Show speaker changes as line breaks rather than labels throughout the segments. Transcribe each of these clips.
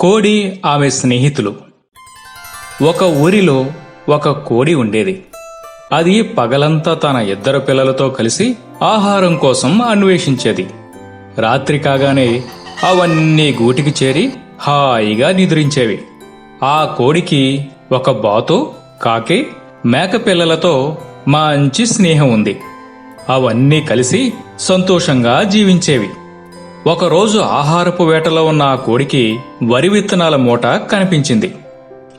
కోడి ఆమె స్నేహితులు. ఒక ఊరిలో ఒక కోడి ఉండేది. అది పగలంతా తన ఇద్దరు పిల్లలతో కలిసి ఆహారం కోసం అన్వేషించేది. రాత్రి కాగానే అవన్నీ గూటికి చేరి హాయిగా నిద్రించేవి. ఆ కోడికి ఒక బాతు కాకి మేక పిల్లలతో మంచి స్నేహం ఉంది. అవన్నీ కలిసి సంతోషంగా జీవించేవి. ఒకరోజు ఆహారపు వేటలో ఉన్న ఆ కోడికి వరి విత్తనాల మూట కనిపించింది.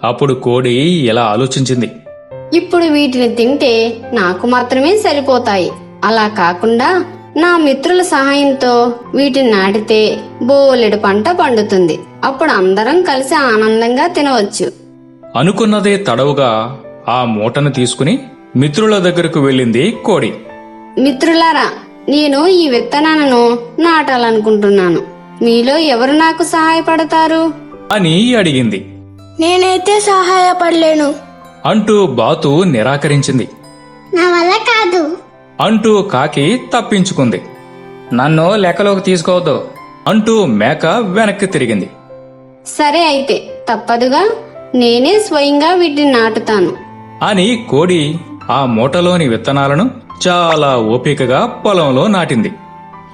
అప్పుడు కోడి ఇలా ఆలోచించింది.
ఇప్పుడు వీటిని తింటే నాకు మాత్రమే సరిపోతాయి. అలా కాకుండా నా మిత్రుల సహాయంతో వీటిని నాటితే బోలెడు పంట పండుతుంది. అప్పుడు అందరం కలిసి ఆనందంగా తినవచ్చు.
అనుకున్నదే తడవుగా ఆ మూటను తీసుకుని మిత్రుల దగ్గరకు వెళ్ళింది కోడి.
మిత్రులారా నేను ఈ విత్తనాలను నాటాలనుకుంటున్నాను. మీలో ఎవరు నాకు సహాయపడతారు?
అని అడిగింది.
నేనైతే సహాయపడలేను.
అంటూ బాతు నిరాకరించింది.
నా వల్ల కాదు.
అంటూ కాకి తప్పించుకుంది. నన్ను లెక్కలోకి తీసుకోవద్దు అంటూ మేక వెనక్కి తిరిగింది.
సరే అయితే తప్పదుగా నేనే స్వయంగా వీటిని నాటుతాను.
అని కోడి ఆ మూటలోని విత్తనాలను చాలా ఓపికగా పొలంలో నాటింది.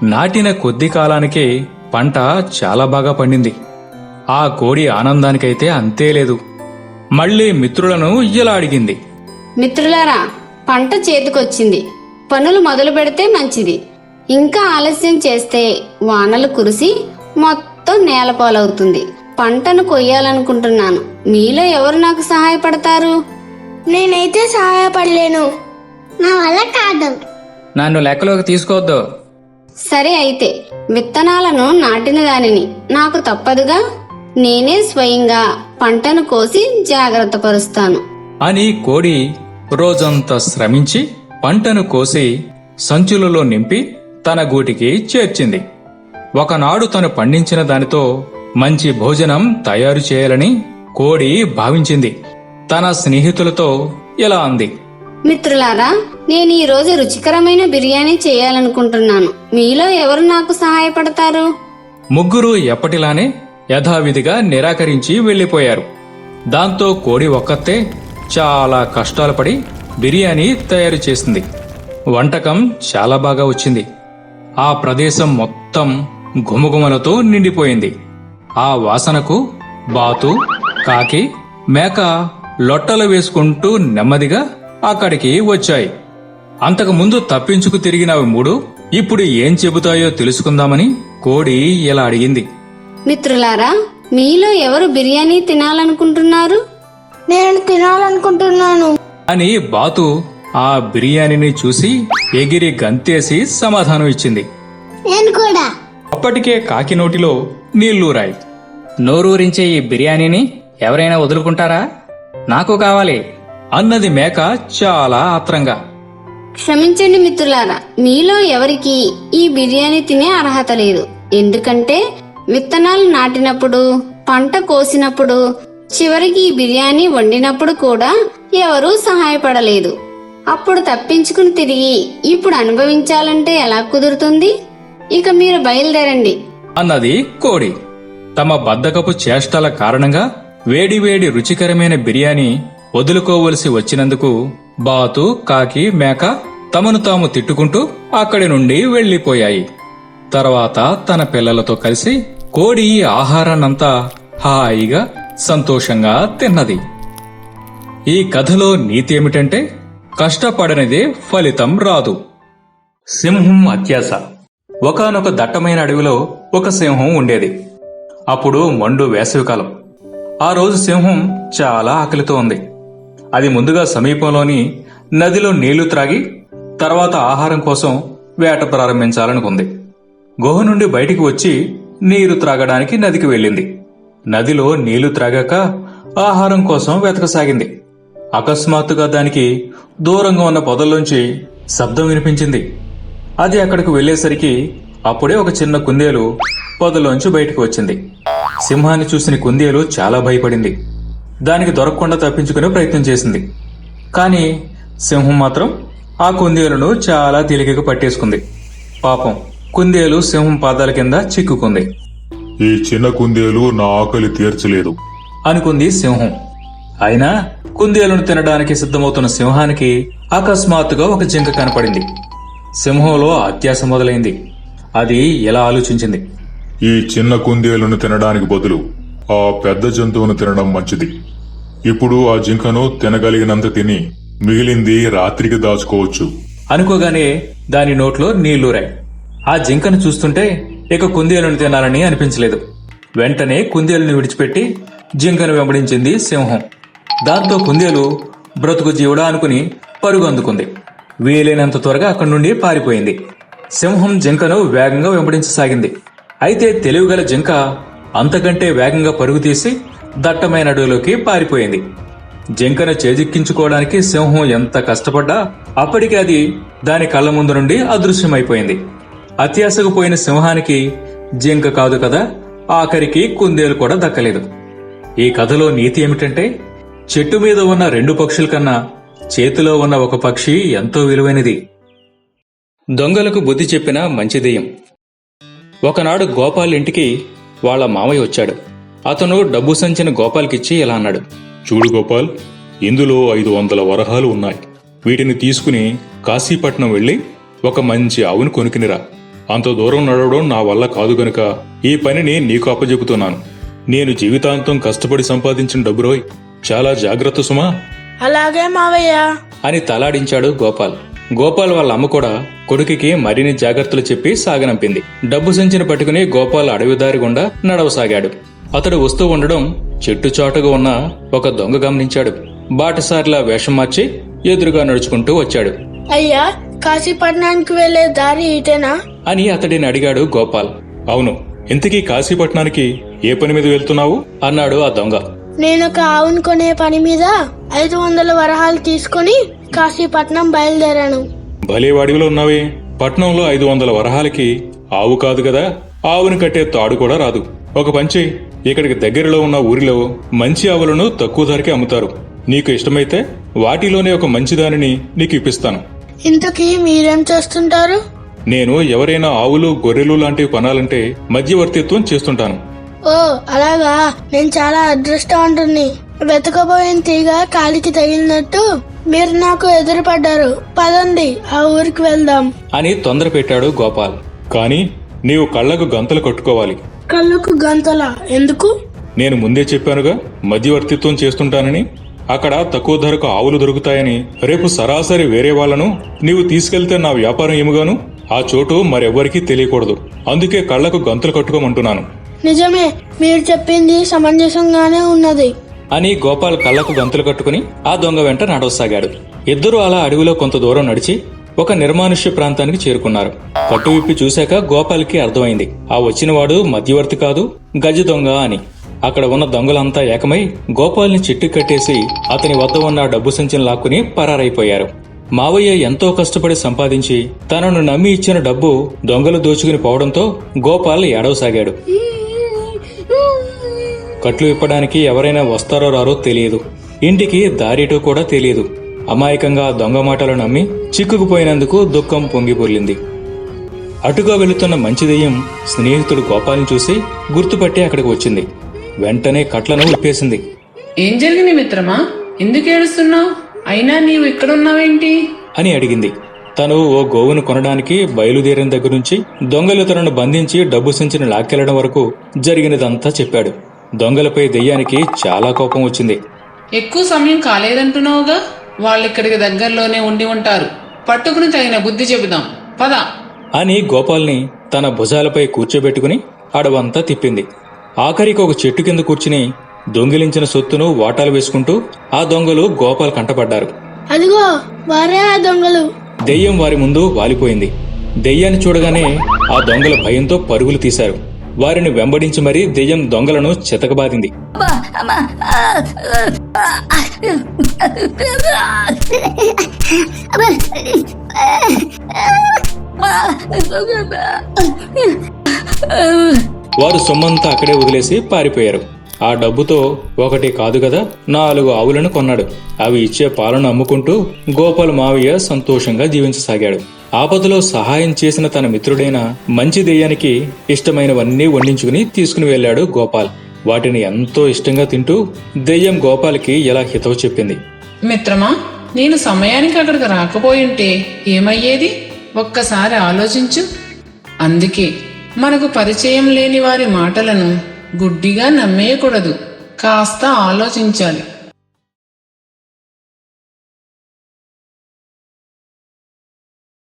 నాటిన కొద్ది కాలానికే పంట చాలా బాగా పండింది. ఆ కోడి ఆనందానికైతే అంతే లేదు. మళ్ళీ మిత్రులను ఇలా అడిగింది.
మిత్రులారా పంట చేతికొచ్చింది. పనులు మొదలు పెడితే మంచిది. ఇంకా ఆలస్యం చేస్తే వానలు కురిసి మొత్తం నేలపాలవుతుంది పంటను కొయ్యాలనుకుంటున్నాను. మీలో ఎవరు నాకు సహాయపడతారు?
నేనైతే సహాయపడలేను. నా వల్ల కాదు.
నన్ను లెక్కలోకి తీసుకోవద్దు.
సరే అయితే విత్తనాలను నాటిన దానిని నాకు తప్పదుగా? నేనే స్వయంగా పంటను కోసి జాగ్రత్త పరుస్తాను.
అని కోడి రోజంతా శ్రమించి పంటను కోసి సంచులలో నింపి తన గూటికి చేర్చింది. ఒకనాడు తను పండించిన దానితో మంచి భోజనం తయారు చేయాలని కోడి భావించింది. తన స్నేహితులతో ఇలా అంది.
మిత్రులారా నేను ఈ రోజు రుచికరమైన బిర్యానీ చేయాలనుకుంటున్నాను. మీలో ఎవరు నాకు సహాయపడతారు?
ముగ్గురు ఎప్పటిలానే యథావిధిగా నిరాకరించి వెళ్ళిపోయారు దాంతో కోడి ఒక్కతే చాలా కష్టాలు పడి బిర్యానీ తయారు చేసింది. వంటకం చాలా బాగా వచ్చింది. ఆ ప్రదేశం మొత్తం గుమగుమలతో నిండిపోయింది. ఆ వాసనకు బాతు కాకి మేక లొట్టలు వేసుకుంటూ నెమ్మదిగా అక్కడికి వచ్చాయి. అంతకు ముందు తప్పించుకు తిరిగినవి మూడు ఇప్పుడు ఏం చెబుతాయో తెలుసుకుందామని కోడి ఇలా అడిగింది.
మిత్రులారా మీలో ఎవరు బిర్యానీ తినాలనుకుంటున్నారు?
నేను తినాలనుకుంటున్నాను.
అని బాతు ఆ బిర్యానీని చూసి ఎగిరి గంతేసి సమాధానం ఇచ్చింది.
నేను కూడా.
అప్పటికే కాకి నోటిలో నీళ్ళూరాయి నోరూరించే ఈ బిర్యానీని ఎవరైనా వదులుకుంటారా? నాకు కావాలి. అన్నది మేక చాలా ఆత్రంగా.
క్షమించండి మిత్రులారా మీలో ఎవరికి ఈ బిర్యానీ తినే అర్హత లేదు. ఎందుకంటే విత్తనాలు నాటినప్పుడు పంట కోసినప్పుడు చివరికి ఈ బిర్యానీ వండినప్పుడు కూడా ఎవరూ సహాయపడలేదు. అప్పుడు తప్పించుకుని తిరిగి ఇప్పుడు అనుభవించాలంటే ఎలా కుదురుతుంది? ఇక మీరు బయలుదేరండి.
అన్నది కోడి. తమ బద్దకపు చేష్టల కారణంగా వేడివేడి రుచికరమైన బిర్యానీ వదులుకోవలసి వచ్చినందుకు బాతు కాకి మేక తమను తాము తిట్టుకుంటూ అక్కడి నుండి వెళ్ళిపోయాయి తర్వాత తన పిల్లలతో కలిసి కోడి ఆహారాన్నంతా హాయిగా సంతోషంగా తిన్నది. ఈ కథలో నీతి ఏమిటంటే కష్టపడనిదే ఫలితం రాదు. సింహం అత్యాస ఒకానొక దట్టమైన అడవిలో ఒక సింహం ఉండేది. అప్పుడు మండు వేసవికాలం. ఆ రోజు సింహం చాలా ఆకలితో ఉంది. అది ముందుగా సమీపంలోని నదిలో నీళ్ళు త్రాగి తర్వాత ఆహారం కోసం వేట ప్రారంభించాలనుకుంది. గుహ నుండి బయటికి వచ్చి నీరు త్రాగడానికి నదికి వెళ్ళింది. నదిలో నీళ్ళు త్రాగాక ఆహారం కోసం వెతకసాగింది. అకస్మాత్తుగా దానికి దూరంగా ఉన్న పొదల్లోంచి శబ్దం వినిపించింది. అది అక్కడికి వెళ్ళేసరికి అప్పుడే ఒక చిన్న కుందేలు పొదలోంచి బయటకు వచ్చింది. సింహాన్ని చూసిన కుందేలు చాలా భయపడింది. దానికి దొరకకుండా తప్పించుకునే ప్రయత్నం చేసింది. కానీ సింహం మాత్రం ఆ కుందేలును చాలా తేలికగా పట్టేసుకుంది. పాపం కుందేలు సింహం పాదాల కింద చిక్కుకుంది.
ఈ చిన్న కుందేలు నా ఆకలి తీర్చలేదు.
అనుకుంది సింహం. అయినా కుందేలును తినడానికి సిద్ధమవుతున్న సింహానికి అకస్మాత్తుగా ఒక జింక కనపడింది. సింహంలో అత్యాశ మొదలైంది. అది ఎలా ఆలోచించింది?
ఈ చిన్న కుందేలును తినడానికి బదులు ఆ పెద్ద జంతువును తినడం మంచిది. ఇప్పుడు ఆ జింకను తినగలిగినంత తిని మిగిలింది రాత్రికి దాచుకోవచ్చు.
అనుకోగానే దాని నోట్లో నీళ్ళూరాయి. ఆ జింకను చూస్తుంటే ఇక కుందేలును తినాలని అనిపించలేదు. వెంటనే కుందేలుని విడిచిపెట్టి జింకను వెంబడించింది సింహం. దాంతో కుందేలు బ్రతుకు జీవుడా అనుకుని పరుగు అందుకుంది వీలైనంత త్వరగా అక్కడి నుండి పారిపోయింది. సింహం జింకను వేగంగా వెంబడించసాగింది. అయితే తెలివిగల జింక అంతకంటే వేగంగా పరుగు తీసి దట్టమైన అడవిలోకి పారిపోయింది. జింకను చేజిక్కించుకోవడానికి సింహం ఎంత కష్టపడ్డా అప్పటికి అది దాని కళ్ళ ముందు నుండి అదృశ్యమైపోయింది. అత్యాశకు పోయిన సింహానికి జింక కాదు కదా ఆఖరికి కుందేలు కూడా దక్కలేదు. ఈ కథలో నీతి ఏమిటంటే చెట్టు మీద ఉన్న రెండు పక్షుల కన్నా చేతిలో ఉన్న ఒక పక్షి ఎంతో విలువైనది. దొంగలకు బుద్ధి చెప్పిన మంచి దెయ్యం ఒకనాడు గోపాల్ ఇంటికి వాళ్ళ మామయ్య వచ్చాడు. అతను డబ్బు సంచిన గోపాల్కిచ్చి ఇలా అన్నాడు.
చూడు గోపాల్ ఇందులో ఐదు వందల వరహాలు ఉన్నాయి. వీటిని తీసుకుని కాశీపట్నం వెళ్ళి ఒక మంచి ఆవును కొనుక్కునిరా. అంత దూరం నడవడం నా వల్ల కాదు గనుక ఈ పనిని నీకు అప్పజెపుతున్నాను నేను జీవితాంతం కష్టపడి సంపాదించిన డబ్బురోయ్ చాలా జాగ్రత్త సుమా.
అలాగే మావయ్య.
అని తలాడించాడు గోపాల్. గోపాల్ వాళ్ళ అమ్మ కూడా కొడుకుకి మరిన్ని జాగ్రత్తలు చెప్పి సాగనంపింది. డబ్బు సంచిని పట్టుకుని గోపాల్ అడవి దారి గుండా నడవసాగాడు. అతడు వస్తూ ఉండడం చెట్టు చాటుగా ఉన్న ఒక దొంగ గమనించాడు. బాటసారిలా వేషం మార్చి ఎదురుగా నడుచుకుంటూ వచ్చాడు.
అయ్యా కాశీపట్నానికి వెళ్ళే దారి ఇటేనా?
అని అతడిని అడిగాడు గోపాల్.
అవును ఇంతకీ కాశీపట్నానికి ఏ పని మీద వెళ్తున్నావు?
అన్నాడు ఆ దొంగ.
నేను ఒక ఆవును కొనే పని మీద ఐదు వందల వరహాలు తీసుకుని కాశీపట్నం బయలుదేరాను.
భలే వాడివిలో ఉన్నావే? పట్నంలో ఐదు వందల వరహాలకి ఆవు కాదు కదా? ఆవుని కట్టే తాడు కూడా రాదు. ఒక పంచి ఇక్కడికి దగ్గరలో ఉన్న ఊరిలో మంచి ఆవులను తక్కువ ధరకే అమ్ముతారు. నీకు ఇష్టమైతే వాటిలోనే ఒక మంచి దానిని నీకు ఇప్పిస్తాను.
ఇంతకీ మీరేం చేస్తుంటారు?
నేను ఎవరైనా ఆవులు గొర్రెలు లాంటివి కొనాలంటే మధ్యవర్తిత్వం చేస్తుంటాను.
ఓ అలాగా. నేను చాలా అదృష్టవంతుణ్ణి. వెతకబోయిన తీగ కాలికి తగిలినట్టు మీరు నాకు ఎదురుపడ్డారు. పదండి ఆ ఊరికి వెళ్దాం.
అని తొందర పెట్టాడు గోపాల్.
కానీ నీవు కళ్ళకు గంతలు కట్టుకోవాలి.
కళ్ళకు గంతల? ఎందుకు?
నేను ముందే చెప్పానుగా మధ్యవర్తిత్వం చేస్తుంటానని. అక్కడ తక్కువ ధరకు ఆవులు దొరుకుతాయని. రేపు సరాసరి వేరే వాళ్ళను నీవు తీసుకెళ్తే నా వ్యాపారం ఏముగాను? ఆ చోటు మరెవ్వరికీ తెలియకూడదు. అందుకే కళ్ళకు గంతులు కట్టుకోమంటున్నాను.
నిజమే మీరు చెప్పింది సమంజసంగానే ఉన్నది.
అని గోపాల్ కళ్ళకు గంతులు కట్టుకుని ఆ దొంగ వెంట నడవసాగాడు. ఇద్దరూ అలా అడవిలో కొంత దూరం నడిచి ఒక నిర్మానుష్య ప్రాంతానికి చేరుకున్నారు. కట్టు విప్పి చూశాక గోపాల్కి అర్థమైంది. ఆ వచ్చినవాడు మధ్యవర్తి కాదు గజ దొంగ అని. అక్కడ ఉన్న దొంగలంతా ఏకమై గోపాల్ని చిట్టు కట్టేసి అతని వద్ద ఉన్న డబ్బు సంచిని లాక్కుని పరారైపోయారు. మావయ్య ఎంతో కష్టపడి సంపాదించి తనను నమ్మి ఇచ్చిన డబ్బు దొంగలు దోచుకుని పోవడంతో గోపాల్ ఏడవసాగాడు. కట్లు విప్పడానికి ఎవరైనా వస్తారో రారో తెలియదు. ఇంటికి దారిటో కూడా తెలియదు. అమాయకంగా దొంగ మాటలు నమ్మి చిక్కుకుపోయినందుకు దుఃఖం పొంగిపొర్లింది అటుగా వెళుతున్న మంచి దెయ్యం స్నేహితుడు గోపాల్ని చూసి గుర్తుపట్టి అక్కడికి వచ్చింది. వెంటనే కట్లను విప్పేసింది.
ఏం జరిగింది మిత్రమా? ఎందుకు ఏడుస్తున్నావు? అయినా నీవు ఇక్కడున్నావేంటి?
అని అడిగింది. తను ఓ గోవును కొనడానికి బయలుదేరిన దగ్గర నుంచి దొంగలు తనను బంధించి డబ్బు సంచిని లాక్కెళ్ళడం వరకు జరిగినదంతా చెప్పాడు. దొంగలపై దెయ్యానికి చాలా కోపం వచ్చింది.
ఎక్కువ సమయం కాలేదంటున్నావుగా? వాళ్ళు ఇక్కడికి దగ్గరలోనే ఉండి ఉంటారు. పట్టుకుని తగిన బుద్ధి చెబుదాం. పద.
అని గోపాల్ని తన భుజాలపై కూర్చోబెట్టుకుని అడవంతా తిప్పింది. ఆఖరికి ఒక చెట్టు కింద కూర్చుని దొంగిలించిన సొత్తును వాటాలు వేసుకుంటూ ఆ దొంగలు గోపాల్ కంటపడ్డారు.
అదిగో వారే ఆ దొంగలు.
దెయ్యం వారి ముందు వాలిపోయింది. దెయ్యాన్ని చూడగానే ఆ దొంగల భయంతో పరుగులు తీశారు. వారిని వెంబడించి మరీ దెయ్యం దొంగలను చితకబాదింది. వారు సొమ్మంతా అక్కడే వదిలేసి పారిపోయారు. ఆ డబ్బుతో ఒకటి కాదు కదా నాలుగు ఆవులను కొన్నాడు. అవి ఇచ్చే పాలను అమ్ముకుంటూ గోపాల్ మావయ్య సంతోషంగా జీవించసాగాడు. ఆపదలో సహాయం చేసిన తన మిత్రుడైన మంచి దెయ్యానికి ఇష్టమైనవన్నీ వండించుకుని తీసుకుని వెళ్ళాడు గోపాల్. వాటిని ఎంతో ఇష్టంగా తింటూ దెయ్యం గోపాల్కి ఎలా హితవు చెప్పింది.
మిత్రమా నేను సమయానికి అక్కడికి రాకపోయింటే ఏమయ్యేది? ఒక్కసారి ఆలోచించు. అందుకే మనకు పరిచయం లేని వారి మాటలను గుడ్డిగా నమ్మేయకూడదు. కాస్త ఆలోచించాలి.